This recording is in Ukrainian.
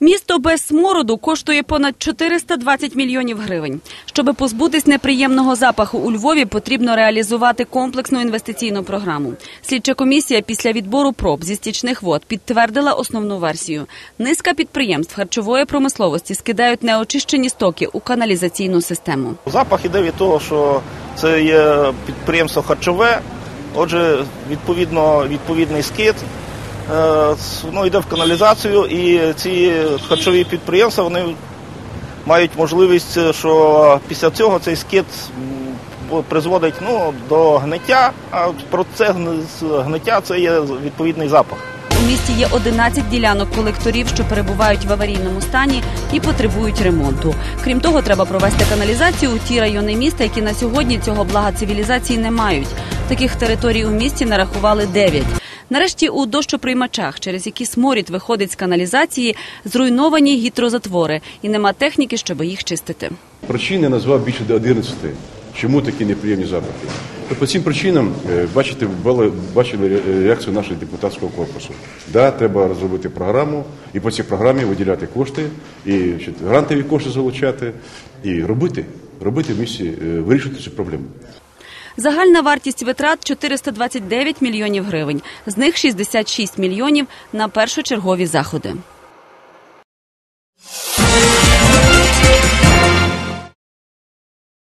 Місто без смороду коштує понад 420 мільйонів гривень. Щоби позбутись неприємного запаху у Львові, потрібно реалізувати комплексну інвестиційну програму. Слідча комісія після відбору проб зі стічних вод підтвердила основну версію. Низка підприємств харчової промисловості скидають неочищені стоки у каналізаційну систему. Запах іде від того, що це є підприємство харчове, отже, відповідно, відповідний скид. Е, Воно йде в каналізацію, і ці харчові підприємства вони мають можливість, е, що після цього цей скид призводить ну, до гниття, а процес гни- гниття це є відповідний запах. У місті є 11 ділянок колекторів, що перебувають в аварійному стані і потребують ремонту. Крім того, треба провести каналізацію у ті райони міста, які на сьогодні цього блага цивілізації не мають. Таких територій у місті нарахували 9. Нарешті у дощоприймачах, через які сморід виходить з каналізації, зруйновані гідрозатвори, і нема техніки, щоб їх чистити. Причин я назвав більше до 11. Чому такі неприємні запахи? По цим причинам, е, бачите, бачили реакцію нашого депутатського корпусу. Да, треба розробити програму і по цій програмі виділяти кошти, і грантові кошти залучати, і робити, робити в місті, е, вирішити цю проблему. Загальна вартість витрат 429 мільйонів гривень. З них 66 мільйонів на першочергові заходи.